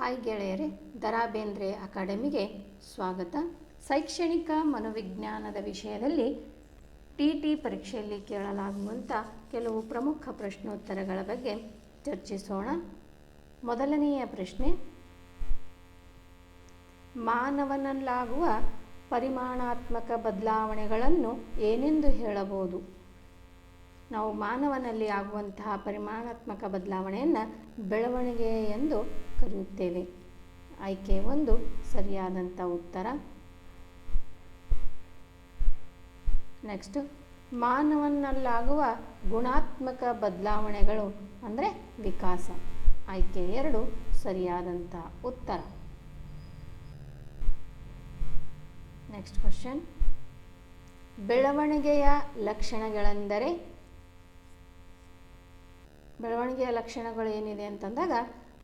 Hi ಗೆಳೆಯರೇ ದರಾ ಬೇಂದ್ರೆ ಅಕಾಡೆಮಿಗೆ ಸ್ವಾಗತ. ಶೈಕ್ಷಣಿಕ ಮನೋವಿಜ್ಞಾನದ ವಿಷಯದಲ್ಲಿ ಟಿ ಟಿ ಪರೀಕ್ಷೆಯಲ್ಲಿ ಕೇಳಲಾಗುವಂಥ ಕೆಲವು ಪ್ರಮುಖ ಪ್ರಶ್ನೋತ್ತರಗಳ ಬಗ್ಗೆ ಚರ್ಚಿಸೋಣ. ಮೊದಲನೆಯ ಪ್ರಶ್ನೆ, ಮಾನವನಲ್ಲಾಗುವ ಪರಿಮಾಣಾತ್ಮಕ ಬದಲಾವಣೆಗಳನ್ನು ಏನೆಂದು ಹೇಳಬಹುದು? ನಾವು ಮಾನವನಲ್ಲಿ ಆಗುವಂತಹ ಪರಿಮಾಣಾತ್ಮಕ ಬದಲಾವಣೆಯನ್ನು ಬೆಳವಣಿಗೆ ಎಂದು ಕರೆಯುತ್ತೇವೆ. ಆಯ್ಕೆ ಒಂದು ಸರಿಯಾದಂಥ ಉತ್ತರ. ನೆಕ್ಸ್ಟ್ ಮಾನವನಲ್ಲಾಗುವ ಗುಣಾತ್ಮಕ ಬದಲಾವಣೆಗಳು ಅಂದರೆ ವಿಕಾಸ. ಆಯ್ಕೆ ಎರಡು ಸರಿಯಾದಂಥ ಉತ್ತರ. ನೆಕ್ಸ್ಟ್ ಕ್ವಶನ್ ಬೆಳವಣಿಗೆಯ ಲಕ್ಷಣಗಳೆಂದರೆ? ಬೆಳವಣಿಗೆಯ ಲಕ್ಷಣಗಳು ಏನಿದೆ ಅಂತಂದಾಗ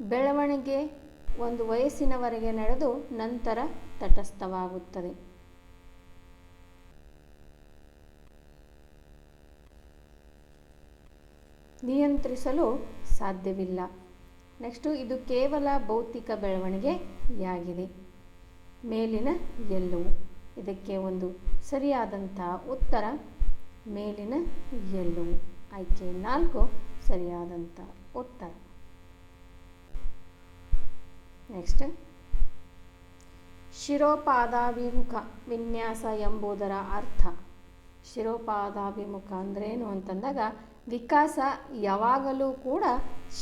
ಬೆಳವಣಿಗೆ ಒಂದು ವಯಸ್ಸಿನವರೆಗೆ ನಡೆದು ನಂತರ ತಟಸ್ಥವಾಗುತ್ತದೆ. ನಿಯಂತ್ರಿಸಲು ಸಾಧ್ಯವಿಲ್ಲ. ನೆಕ್ಸ್ಟು ಇದು ಕೇವಲ ಭೌತಿಕ ಬೆಳವಣಿಗೆಯಾಗಿದೆ. ಮೇಲಿನ ಎಲ್ಲವು. ಇದಕ್ಕೆ ಒಂದು ಸರಿಯಾದಂಥ ಉತ್ತರ, ಮೇಲಿನ ಎಲ್ಲವು. ಆಯ್ಕೆ ನಾಲ್ಕು ಸರಿಯಾದಂಥ ಉತ್ತರ. ನೆಕ್ಸ್ಟ್ ಶಿರೋಪಾದಾಭಿಮುಖ ವಿನ್ಯಾಸ ಎಂಬುದರ ಅರ್ಥ. ಶಿರೋಪಾದಾಭಿಮುಖ ಅಂದ್ರೇನು ಅಂತಂದಾಗ ವಿಕಾಸ ಯಾವಾಗಲೂ ಕೂಡ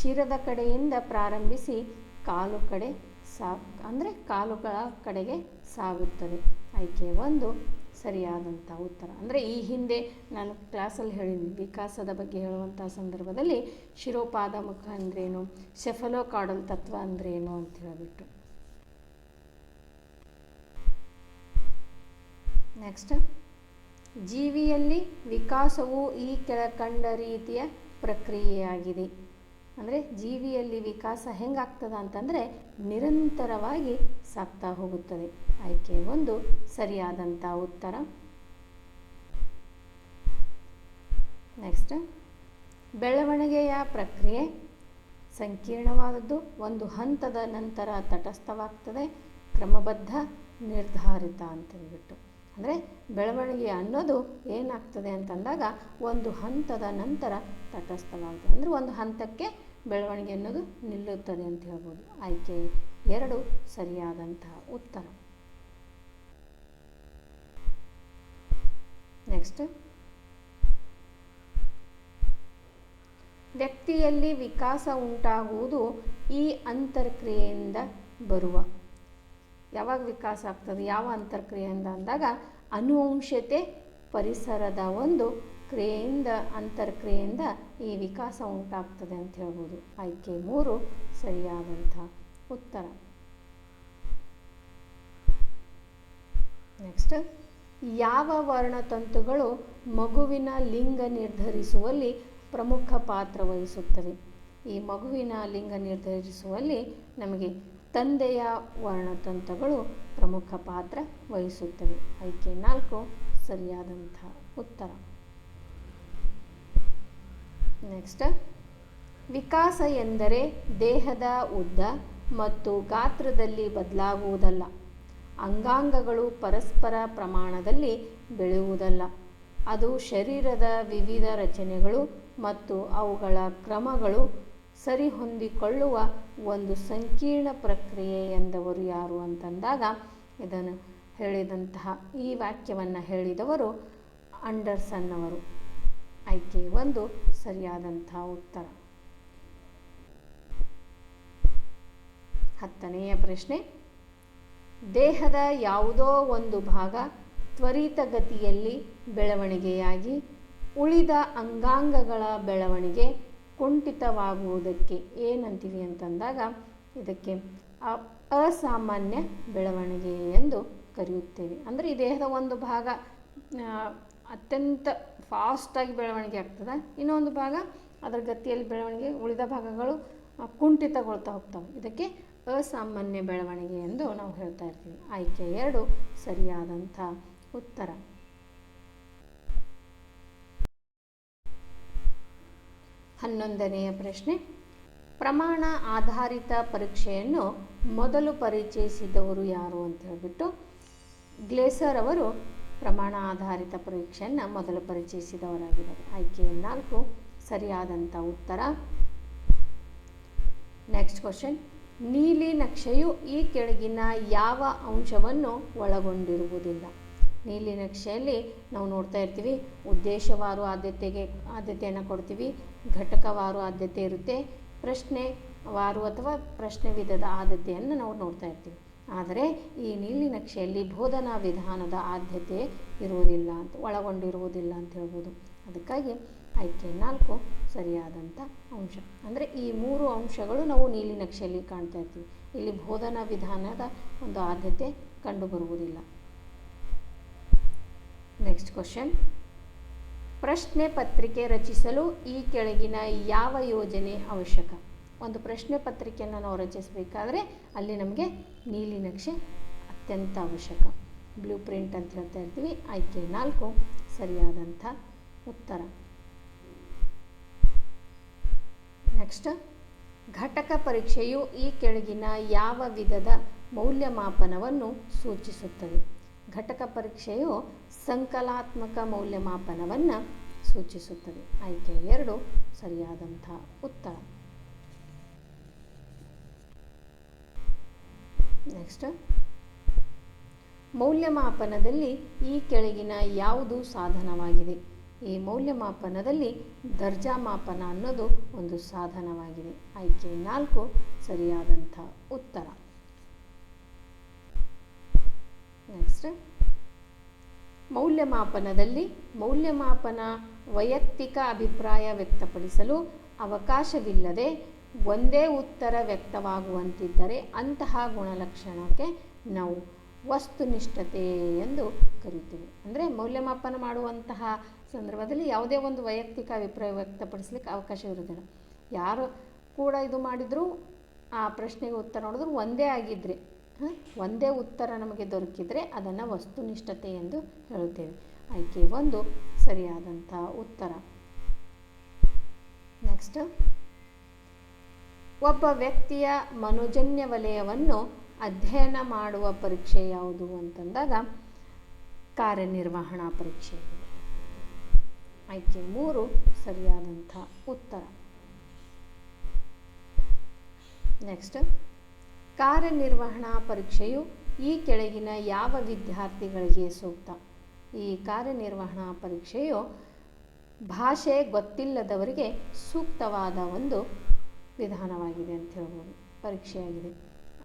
ಶಿರದ ಕಡೆಯಿಂದ ಪ್ರಾರಂಭಿಸಿ ಕಾಲು ಕಡೆ ಸಾ ಅಂದರೆ ಕಾಲುಗಳ ಕಡೆಗೆ ಸಾಗುತ್ತದೆ. ಆಯ್ಕೆ ಒಂದು. ಸರಿಯಾದಂಥ ಉತ್ತರ. ಅಂದರೆ ಈ ಹಿಂದೆ ನಾನು ಕ್ಲಾಸಲ್ಲಿ ಹೇಳಿದ್ದೀನಿ ವಿಕಾಸದ ಬಗ್ಗೆ ಹೇಳುವಂಥ ಸಂದರ್ಭದಲ್ಲಿ ಶಿರೋಪಾದ ಮುಖ ಅಂದ್ರೇನು ಸೆಫಲೋಕಾಡಲ್ ತತ್ವ ಅಂದ್ರೇನು ಅಂತ ಹೇಳಿಬಿಟ್ಟು. ನೆಕ್ಸ್ಟ್ ಜೀವಿಯಲ್ಲಿ ವಿಕಾಸವು ಈ ಕೆಳಕಂಡ ರೀತಿಯ ಪ್ರಕ್ರಿಯೆಯಾಗಿದೆ. ಅಂದರೆ ಜೀವಿಯಲ್ಲಿ ವಿಕಾಸ ಹೆಂಗಾಗ್ತದ ಅಂತಂದರೆ ನಿರಂತರವಾಗಿ ಸಾಗ್ತಾ ಹೋಗುತ್ತದೆ. ಆಯ್ಕೆ ಒಂದು ಸರಿಯಾದಂಥ ಉತ್ತರ. ನೆಕ್ಸ್ಟ್ ಬೆಳವಣಿಗೆಯ ಪ್ರಕ್ರಿಯೆ. ಸಂಕೀರ್ಣವಾದದ್ದು ಒಂದು ಹಂತದ ನಂತರ ತಟಸ್ಥವಾಗ್ತದೆ, ಕ್ರಮಬದ್ಧ, ನಿರ್ಧಾರಿತ ಅಂತ ಹೇಳ್ಬಿಟ್ಟು ಅಂದರೆ ಬೆಳವಣಿಗೆ ಅನ್ನೋದು ಏನಾಗ್ತದೆ ಅಂತಂದಾಗ ಒಂದು ಹಂತದ ನಂತರ ತಟಸ್ಥವಾಗ್ತದೆ. ಅಂದರೆ ಒಂದು ಹಂತಕ್ಕೆ ಬೆಳವಣಿಗೆ ಅನ್ನೋದು ನಿಲ್ಲುತ್ತದೆ ಅಂತ ಹೇಳ್ಬೋದು. ಆಯ್ಕೆ ಎರಡು ಸರಿಯಾದಂತಹ ಉತ್ತರ. ನೆಕ್ಸ್ಟ್ ವ್ಯಕ್ತಿಯಲ್ಲಿ ವಿಕಾಸ ಉಂಟಾಗುವುದು ಈ ಅಂತರ್ಕ್ರಿಯೆಯಿಂದ ಬರುವ. ಯಾವಾಗ ವಿಕಾಸ ಆಗ್ತದೆ? ಯಾವ ಅಂತರ್ಕ್ರಿಯೆಯಿಂದ ಅಂದಾಗ ಅನುವಂಶತೆ ಪರಿಸರದ ಒಂದು ಕ್ರಿಯೆಯಿಂದ, ಅಂತರ್ಕ್ರಿಯೆಯಿಂದ ಈ ವಿಕಾಸ ಉಂಟಾಗ್ತದೆ ಅಂತ ಹೇಳ್ಬೋದು. ಆಯ್ಕೆ ಮೂರು, ಸರಿಯಾದಂಥ ಉತ್ತರ. ನೆಕ್ಸ್ಟ್ ಯಾವ ವರ್ಣತಂತುಗಳು ಮಗುವಿನ ಲಿಂಗ ನಿರ್ಧರಿಸುವಲ್ಲಿ ಪ್ರಮುಖ ಪಾತ್ರ ವಹಿಸುತ್ತವೆ? ಈ ಮಗುವಿನ ಲಿಂಗ ನಿರ್ಧರಿಸುವಲ್ಲಿ ನಮಗೆ ತಂದೆಯ ವರ್ಣತಂತುಗಳು ಪ್ರಮುಖ ಪಾತ್ರ ವಹಿಸುತ್ತವೆ. ಆಯ್ಕೆ ನಾಲ್ಕು, ಸರಿಯಾದಂಥ ಉತ್ತರ. ನೆಕ್ಸ್ಟ್ ವಿಕಾಸ ಎಂದರೆ ದೇಹದ ಉದ್ದ ಮತ್ತು ಗಾತ್ರದಲ್ಲಿ ಬದಲಾಗುವುದಲ್ಲ. ಅಂಗಾಂಗಗಳು ಪರಸ್ಪರ ಪ್ರಮಾಣದಲ್ಲಿ ಬೆಳೆಯುವುದಲ್ಲ. ಅದು ಶರೀರದ ವಿವಿಧ ರಚನೆಗಳು ಮತ್ತು ಅವುಗಳ ಕ್ರಮಗಳು ಸರಿಹೊಂದಿಕೊಳ್ಳುವ ಒಂದು ಸಂಕೀರ್ಣ ಪ್ರಕ್ರಿಯೆ ಎಂದವರು ಯಾರು ಅಂತಂದಾಗ ಇದನ್ನು ಹೇಳಿದಂತಹ ಈ ವಾಕ್ಯವನ್ನು ಹೇಳಿದವರು ಅಂಡರ್ಸನ್ ಅವರು ಆಯ್ಕೆ ಒಂದು ಸರಿಯಾದಂತಹ ಉತ್ತರ. ಹತ್ತನೆಯ ಪ್ರಶ್ನೆ. ದೇಹದ ಯಾವುದೋ ಒಂದು ಭಾಗ ತ್ವರಿತಗತಿಯಲ್ಲಿ ಬೆಳವಣಿಗೆಯಾಗಿ ಉಳಿದ ಅಂಗಾಂಗಗಳ ಬೆಳವಣಿಗೆ ಕುಂಠಿತವಾಗುವುದಕ್ಕೆ ಏನಂತೀವಿ ಅಂತಂದಾಗ ಇದಕ್ಕೆ ಅಸಾಮಾನ್ಯ ಬೆಳವಣಿಗೆ ಎಂದು ಕರೆಯುತ್ತೇವೆ. ಅಂದರೆ ಈ ದೇಹದ ಒಂದು ಭಾಗ ಅತ್ಯಂತ ಫಾಸ್ಟಾಗಿ ಬೆಳವಣಿಗೆ ಆಗ್ತದೆ. ಇನ್ನೊಂದು ಭಾಗ, ಅದರ ಗತಿಯಲ್ಲಿ ಬೆಳವಣಿಗೆ, ಉಳಿದ ಭಾಗಗಳು ಕುಂಠಿತಗೊಳ್ತಾ ಹೋಗ್ತವೆ. ಇದಕ್ಕೆ ಅಸಾಮಾನ್ಯ ಬೆಳವಣಿಗೆ ಎಂದು ನಾವು ಹೇಳ್ತಾ ಇರ್ತೀವಿ. ಆಯ್ಕೆ ಎರಡು, ಸರಿಯಾದಂಥ ಉತ್ತರ. ಹನ್ನೊಂದನೆಯ ಪ್ರಶ್ನೆ. ಪ್ರಮಾಣ ಆಧಾರಿತ ಪರೀಕ್ಷೆಯನ್ನು ಮೊದಲು ಪರಿಚಯಿಸಿದವರು ಯಾರು ಅಂತ ಹೇಳಿಬಿಟ್ಟು, ಗ್ಲೇಸರ್ ಅವರು ಪ್ರಮಾಣ ಆಧಾರಿತ ಪರೀಕ್ಷೆಯನ್ನು ಮೊದಲು ಪರಿಚಯಿಸಿದವರಾಗಿದ್ದಾರೆ. ಆಯ್ಕೆ ನಾಲ್ಕು ಸರಿಯಾದಂಥ ಉತ್ತರ. ನೆಕ್ಸ್ಟ್ ಕ್ವಶನ್ ನೀಲಿ ನಕ್ಷೆಯು ಈ ಕೆಳಗಿನ ಯಾವ ಅಂಶವನ್ನು ಒಳಗೊಂಡಿರುವುದಿಲ್ಲ? ನೀಲಿ ನಕ್ಷೆಯಲ್ಲಿ ನಾವು ನೋಡ್ತಾ ಇರ್ತೀವಿ, ಉದ್ದೇಶವಾರು ಆದ್ಯತೆಗೆ, ಆದ್ಯತೆಯನ್ನು ಕೊಡ್ತೀವಿ, ಘಟಕವಾರು ಆದ್ಯತೆ ಇರುತ್ತೆ, ಪ್ರಶ್ನೆ ವಾರು ಅಥವಾ ಪ್ರಶ್ನೆ ವಿಧದ ಆದ್ಯತೆಯನ್ನು ನಾವು ನೋಡ್ತಾ ಇರ್ತೀವಿ. ಆದರೆ ಈ ನೀಲಿ ನಕ್ಷೆಯಲ್ಲಿ ಬೋಧನಾ ವಿಧಾನದ ಆದ್ಯತೆ ಇರುವುದಿಲ್ಲ ಅಂತ, ಒಳಗೊಂಡಿರುವುದಿಲ್ಲ ಅಂತ ಹೇಳ್ಬೋದು. ಅದಕ್ಕಾಗಿ ಆಯ್ಕೆ ನಾಲ್ಕು ಸರಿಯಾದಂಥ ಅಂಶ. ಅಂದರೆ ಈ ಮೂರು ಅಂಶಗಳು ನಾವು ನೀಲಿ ನಕ್ಷೆಯಲ್ಲಿ ಕಾಣ್ತಾ ಇರ್ತೀವಿ. ಇಲ್ಲಿ ಬೋಧನಾ ವಿಧಾನದ ಒಂದು ಆದ್ಯತೆ ಕಂಡುಬರುವುದಿಲ್ಲ. ನೆಕ್ಸ್ಟ್ ಕ್ವಶನ್ ಪ್ರಶ್ನೆ ಪತ್ರಿಕೆ ರಚಿಸಲು ಈ ಕೆಳಗಿನ ಯಾವ ಯೋಜನೆ ಅವಶ್ಯಕ? ಒಂದು ಪ್ರಶ್ನೆ ಪತ್ರಿಕೆಯನ್ನು ನಾವು ರಚಿಸಬೇಕಾದ್ರೆ ಅಲ್ಲಿ ನಮಗೆ ನೀಲಿ ನಕ್ಷೆ ಅತ್ಯಂತ ಅವಶ್ಯಕ. ಬ್ಲೂ ಪ್ರಿಂಟ್ ಅಂತ ಹೇಳ್ತಾ ಇರ್ತೀವಿ. ಆಯ್ಕೆ ನಾಲ್ಕು, ಸರಿಯಾದಂಥ ಉತ್ತರ. ನೆಕ್ಸ್ಟ್ ಘಟಕ ಪರೀಕ್ಷೆಯು ಈ ಕೆಳಗಿನ ಯಾವ ವಿಧದ ಮೌಲ್ಯಮಾಪನವನ್ನು ಸೂಚಿಸುತ್ತದೆ? ಘಟಕ ಪರೀಕ್ಷೆಯು ಸಂಕಲಾತ್ಮಕ ಮೌಲ್ಯಮಾಪನವನ್ನು ಸೂಚಿಸುತ್ತದೆ. ಆಯ್ಕೆ ಎರಡು, ಸರಿಯಾದಂಥ ಉತ್ತರ. ನೆಕ್ಸ್ಟ್ ಮೌಲ್ಯಮಾಪನದಲ್ಲಿ ಈ ಕೆಳಗಿನ ಯಾವುದು ಸಾಧನವಾಗಿದೆ? ಈ ಮೌಲ್ಯಮಾಪನದಲ್ಲಿ ದರ್ಜಾ ಮಾಪನ ಅನ್ನೋದು ಒಂದು ಸಾಧನವಾಗಿದೆ. ಆಯ್ಕೆ ನಾಲ್ಕು, ಸರಿಯಾದಂಥ ಉತ್ತರ. ನೆಕ್ಸ್ಟ್ ಮೌಲ್ಯಮಾಪನದಲ್ಲಿ ಮೌಲ್ಯಮಾಪನ ವೈಯಕ್ತಿಕ ಅಭಿಪ್ರಾಯ ವ್ಯಕ್ತಪಡಿಸಲು ಅವಕಾಶವಿಲ್ಲದೆ ಒಂದೇ ಉತ್ತರ ವ್ಯಕ್ತವಾಗುವಂತಿದ್ದರೆ ಅಂತಹ ಗುಣಲಕ್ಷಣಕ್ಕೆ ನಾವು ವಸ್ತುನಿಷ್ಠತೆ ಎಂದು ಕರಿತೀವಿ. ಅಂದರೆ ಮೌಲ್ಯಮಾಪನ ಮಾಡುವಂತಹ ಸಂದರ್ಭದಲ್ಲಿ ಯಾವುದೇ ಒಂದು ವೈಯಕ್ತಿಕ ಅಭಿಪ್ರಾಯ ವ್ಯಕ್ತಪಡಿಸ್ಲಿಕ್ಕೆ ಇರೋದಿಲ್ಲ ಯಾರು ಕೂಡ ಇದು ಮಾಡಿದರೂ, ಆ ಪ್ರಶ್ನೆಗೆ ಉತ್ತರ ನೋಡಿದ್ರು ಒಂದೇ ಆಗಿದ್ದರೆ ಒಂದೇ ಉತ್ತರ ನಮಗೆ ದೊರಕಿದರೆ ಅದನ್ನು ವಸ್ತುನಿಷ್ಠತೆ ಎಂದು ಹೇಳುತ್ತೇವೆ. ಆಯ್ಕೆ ಒಂದು ಸರಿಯಾದಂಥ ಉತ್ತರ. ನೆಕ್ಸ್ಟ್ ಒಬ್ಬ ವ್ಯಕ್ತಿಯ ಮನೋಜನ್ಯ ವಲಯವನ್ನು ಅಧ್ಯಯನ ಮಾಡುವ ಪರೀಕ್ಷೆ ಯಾವುದು ಅಂತಂದಾಗ ಕಾರ್ಯನಿರ್ವಹಣಾ ಪರೀಕ್ಷೆ. ಆಯ್ಕೆ ಮೂರು, ಸರಿಯಾದಂಥ ಉತ್ತರ. ನೆಕ್ಸ್ಟ್ ಕಾರ್ಯನಿರ್ವಹಣಾ ಪರೀಕ್ಷೆಯು ಈ ಕೆಳಗಿನ ಯಾವ ವಿದ್ಯಾರ್ಥಿಗಳಿಗೆ ಸೂಕ್ತ? ಈ ಕಾರ್ಯನಿರ್ವಹಣಾ ಪರೀಕ್ಷೆಯು ಭಾಷೆ ಗೊತ್ತಿಲ್ಲದವರಿಗೆ ಸೂಕ್ತವಾದ ಒಂದು ವಿಧಾನವಾಗಿದೆ ಅಂತ ಹೇಳ್ಬೋದು. ಪರೀಕ್ಷೆಯಾಗಿದೆ.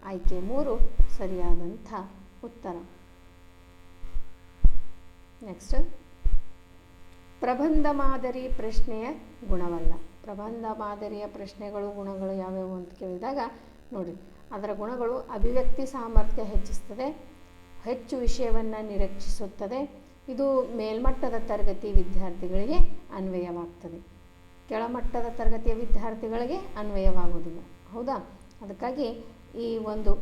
ಆಯ್ಕೆ ಮೂರು, ಸರಿಯಾದಂಥ ಉತ್ತರ. ನೆಕ್ಸ್ಟ್ ಪ್ರಬಂಧ ಮಾದರಿ ಪ್ರಶ್ನೆಯ ಗುಣವಲ್ಲ. ಪ್ರಬಂಧ ಮಾದರಿಯ ಪ್ರಶ್ನೆಗಳು, ಗುಣಗಳು ಯಾವ್ಯಾವು ಅಂತ ಕೇಳಿದಾಗ ನೋಡಿ, ಅದರ ಗುಣಗಳು ಅಭಿವ್ಯಕ್ತಿ ಸಾಮರ್ಥ್ಯ ಹೆಚ್ಚಿಸ್ತದೆ, ಹೆಚ್ಚು ವಿಷಯವನ್ನು ನಿರೀಕ್ಷಿಸುತ್ತದೆ, ಇದು ಮೇಲ್ಮಟ್ಟದ ತರಗತಿ ವಿದ್ಯಾರ್ಥಿಗಳಿಗೆ ಅನ್ವಯವಾಗ್ತದೆ. ಕೆಳಮಟ್ಟದ ತರಗತಿಯ ವಿದ್ಯಾರ್ಥಿಗಳಿಗೆ ಅನ್ವಯವಾಗುವುದಿಲ್ಲ. ಹೌದಾ? ಅದಕ್ಕಾಗಿ ಈ ಒಂದು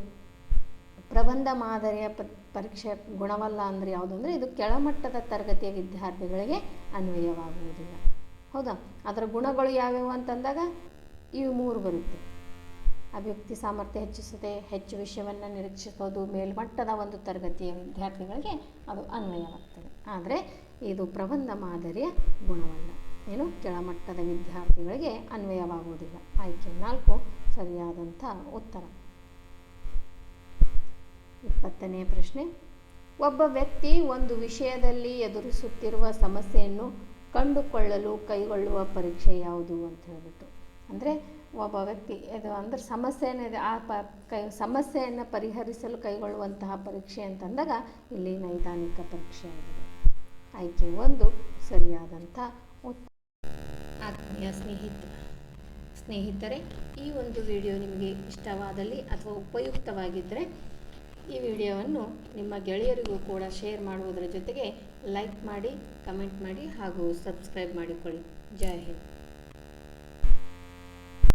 ಪ್ರಬಂಧ ಮಾದರಿಯ ಪರೀಕ್ಷೆ ಗುಣವಲ್ಲ ಅಂದರೆ ಯಾವುದು ಅಂದರೆ ಇದು ಕೆಳಮಟ್ಟದ ತರಗತಿಯ ವಿದ್ಯಾರ್ಥಿಗಳಿಗೆ ಅನ್ವಯವಾಗುವುದಿಲ್ಲ. ಹೌದಾ? ಅದರ ಗುಣಗಳು ಯಾವ್ಯಾವು ಅಂತಂದಾಗ ಇವು ಮೂರು ಬರುತ್ತೆ. ಅಭಿವ್ಯಕ್ತಿ ಸಾಮರ್ಥ್ಯ ಹೆಚ್ಚಿಸುತ್ತೆ, ಹೆಚ್ಚು ವಿಷಯವನ್ನು ನಿರೀಕ್ಷಿಸೋದು, ಮೇಲ್ಮಟ್ಟದ ಒಂದು ತರಗತಿಯ ವಿದ್ಯಾರ್ಥಿಗಳಿಗೆ ಅದು ಅನ್ವಯವಾಗ್ತದೆ. ಆದರೆ ಇದು ಪ್ರಬಂಧ ಮಾದರಿಯ ಗುಣವಲ್ಲ. ಏನು? ಕೆಳಮಟ್ಟದ ವಿದ್ಯಾರ್ಥಿಗಳಿಗೆ ಅನ್ವಯವಾಗುವುದಿಲ್ಲ. ಆಯ್ಕೆ ನಾಲ್ಕು, ಸರಿಯಾದಂಥ ಉತ್ತರ. ಇಪ್ಪತ್ತನೇ ಪ್ರಶ್ನೆ. ಒಬ್ಬ ವ್ಯಕ್ತಿ ಒಂದು ವಿಷಯದಲ್ಲಿ ಎದುರಿಸುತ್ತಿರುವ ಸಮಸ್ಯೆಯನ್ನು ಕಂಡುಕೊಳ್ಳಲು ಕೈಗೊಳ್ಳುವ ಪರೀಕ್ಷೆ ಯಾವುದು ಅಂತ ಹೇಳ್ಬಿಟ್ಟು. ಅಂದರೆ ಒಬ್ಬ ವ್ಯಕ್ತಿ, ಇದು ಅಂದರೆ ಸಮಸ್ಯೆಯನ್ನು ಆ ಪ, ಕೈ, ಸಮಸ್ಯೆಯನ್ನು ಪರಿಹರಿಸಲು ಕೈಗೊಳ್ಳುವಂತಹ ಪರೀಕ್ಷೆ ಅಂತಂದಾಗ ಇಲ್ಲಿ ನೈದಾನಿಕ ಪರೀಕ್ಷೆ ಆಗಿದೆ. ಆಯ್ಕೆ ಒಂದು, ಸರಿಯಾದಂಥ ಉತ್ತರ. ಆತ್ಮೀಯ ಸ್ನೇಹಿತ ಸ್ನೇಹಿತರೆ, ಈ ಒಂದು ವಿಡಿಯೋ ನಿಮಗೆ ಇಷ್ಟವಾದಲ್ಲಿ ಅಥವಾ ಉಪಯುಕ್ತವಾಗಿದ್ದರೆ ಈ ವಿಡಿಯೋವನ್ನು ನಿಮ್ಮ ಗೆಳೆಯರಿಗೂ ಕೂಡ ಶೇರ್ ಮಾಡುವುದರ ಜೊತೆಗೆ ಲೈಕ್ ಮಾಡಿ, ಕಮೆಂಟ್ ಮಾಡಿ ಹಾಗೂ ಸಬ್ಸ್ಕ್ರೈಬ್ ಮಾಡಿಕೊಳ್ಳಿ. ಜೈ ಹಿಂದ್.